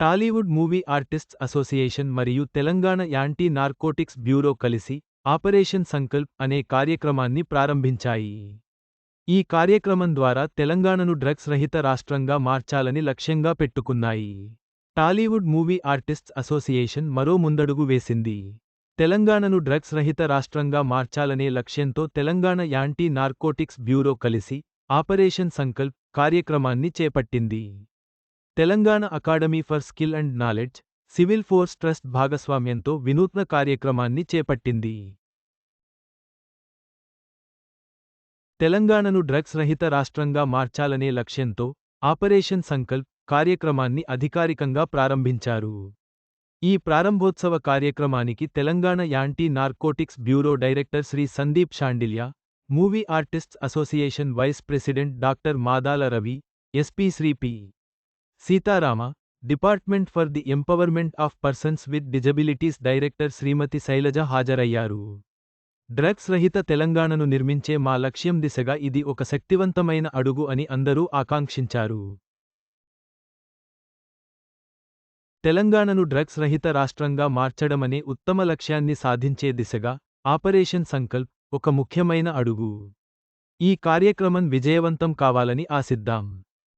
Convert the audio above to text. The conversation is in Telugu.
టాలీవుడ్ మూవీ ఆర్టిస్ట్స్ అసోసియేషన్ మరియు తెలంగాణ యాంటీ నార్కోటిక్స్ బ్యూరో కలిసి ఆపరేషన్ సంకల్ప్ అనే కార్యక్రమాన్ని ప్రారంభించాయి. ఈ కార్యక్రమం ద్వారా తెలంగాణను డ్రగ్స్ రహిత రాష్ట్రంగా మార్చాలని లక్ష్యంగా పెట్టుకున్నాయి. టాలీవుడ్ మూవీ ఆర్టిస్ట్స్ అసోసియేషన్ మరో ముందడుగు వేసింది. తెలంగాణను డ్రగ్స్ రహిత రాష్ట్రంగా మార్చాలనే లక్ష్యంతో తెలంగాణ యాంటీ నార్కోటిక్స్ బ్యూరో కలిసి ఆపరేషన్ సంకల్ప్ కార్యక్రమాన్ని చేపట్టింది. Telangana academy for skill and knowledge civil force trust భాగస్వామ్యంతో వినూత్న కార్యక్రమాన్ని చేపట్టింది. తెలంగాణను డ్రగ్స్ రహిత రాష్ట్రంగా మార్చాలనే లక్ష్యంతో ఆపరేషన్ సంకల్ప్ కార్యక్రమాన్ని అధికారికంగా ప్రారంభించారు. ఈ ప్రారంభోత్సవ కార్యక్రమానికి Telangana anti narcotics bureau director Shri Sandeep Shandilya movie artists association vice president doctor Madala Ravi SP Shri P. Seetharama department for the empowerment of persons with disabilities director Shrimati Shailaja హాజరయ్యారు. డ్రగ్స్ రహిత తెలంగాణను నిర్మించే మా లక్ష్యం దిశగా ఇది ఒక శక్తివంతమైన అడుగు అని అందరూ ఆకాంక్షించారు. తెలంగాణను డ్రగ్స్ రహిత రాష్ట్రంగా మార్చడమనే ఉత్తమ లక్ష్యాన్ని సాధించే దిశగా ఆపరేషన్ సంకల్ప్ ఒక ముఖ్యమైన అడుగు. ఈ కార్యక్రమం విజయవంతం కావాలని ఆశిద్దాం.